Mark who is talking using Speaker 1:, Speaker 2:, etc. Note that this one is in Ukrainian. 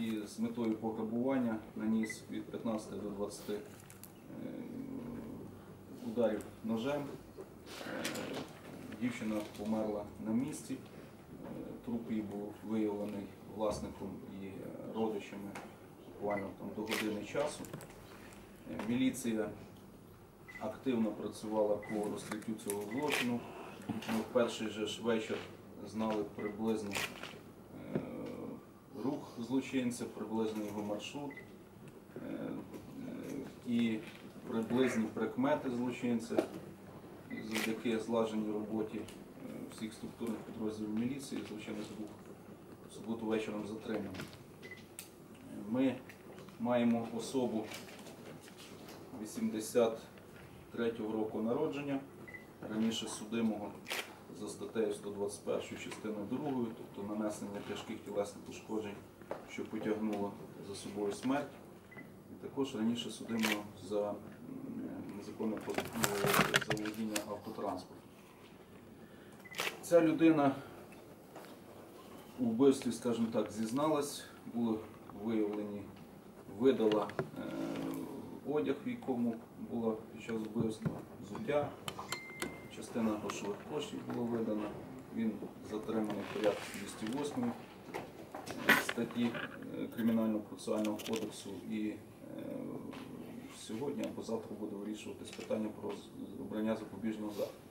Speaker 1: і з метою пограбування наніс від 15 до 20 е, ударів ножем. Е, Дівчина померла на місці. Е, Труп її був виявлений власником і родичами буквально там до години часу. Міліція активно працювала по розкриттю цього злочину. Ми в перший же вечір знали приблизно злочинця, приблизно його маршрут е, е, і приблизні прикмети злочинця завдяки злаженій роботі е, всіх структурних підрозділів міліції, злочинець був в суботу вечором затриманий. Ми маємо особу 83-го року народження, раніше судимого за статтею 121 частиною 2, тобто нанесення тяжких тілесних ушкоджень, що потягнуло за собою смерть, і також раніше судимого за незаконне е, заволодіння автотранспортом. Ця людина у вбивстві, скажімо так, зізналась, були виявлені, видала е, одяг, в якому була під час вбивства, взуття, частина грошових коштів була видана. Він затриманий в порядку 208 е, статті е, Кримінального процесуального кодексу і е, сьогодні або завтра буде вирішуватись питання про обрання запобіжного заходу.